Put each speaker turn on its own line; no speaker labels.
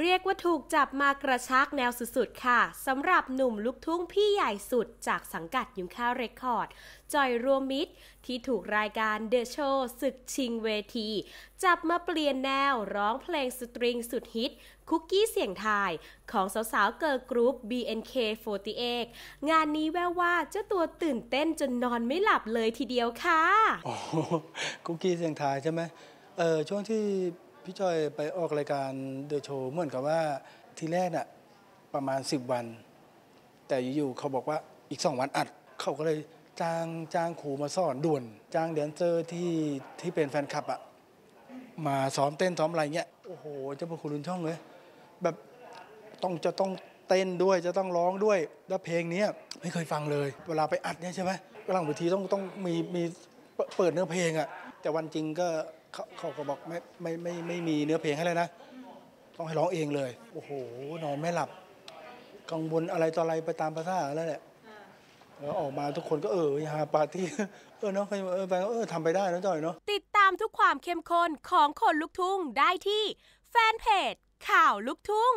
เรียกว่าถูกจับมากระชากแนวสุดๆ ค่ะสำหรับหนุ่มลูกทุ่งพี่ใหญ่สุดจากสังกัดยุงข้าวเรคคอร์ด จอยรวมมิตร ที่ถูกรายการเดอะโชว์ศึกชิงเวที จับมาเปลี่ยนแนวร้องเพลงสตริงสุดฮิต คุกกี้เสียงทาย ของสาวๆ เกิร์ลกรุ๊ป BNK48 งานนี้แววว่าเจ้าตัวตื่นเต้นจนนอนไม่หลับเลยทีเดียวค่ะ
โอ้คุกกี้เสียงทายใช่ไหมเออช่วงที่ พี่จอยไปออกรายการเดอะโชว์เหมือนกับว่าทีแรกน่ะประมาณ 10 วัน แต่อยู่ๆเขาบอกว่าอีก2วันอัด เขาก็เลยจ้างจ้างครูมาสอนด่วน จ้างแดนเซอร์ที่ที่เป็นแฟนคลับอะมาซ้อมเต้นซ้อมอะไรเงี้ยโอ้โหเจ้าพระคุณลุนช่องเลยแบบต้องจะต้องเต้นด้วยจะต้องร้องด้วย แล้วเพลงนี้ไม่เคยฟังเลย เวลาไปอัดเนี่ยใช่ไหมหลังเวทีต้องต้องมีมีเปิดเปิดเนื้อเพลงอะแต่วันจริงก็ เขาเขาก็บอกไม่ไม่ไม่ไม่มีเนื้อเพลงให้เลยนะ ต้องให้ร้องเองเลย โอ้โห นอนไม่หลับ กังวลอะไรต่ออะไรไปตามภาษาแล้วแหละแล้วออกมาทุกคนก็เออฮาปาร์ตี้เออเนาะเออไปเออทำไปได้นะจอยเนาะ
ติดตามทุกความเข้มข้นของคนลุกทุ่งได้ที่แฟนเพจข่าวลุกทุ่ง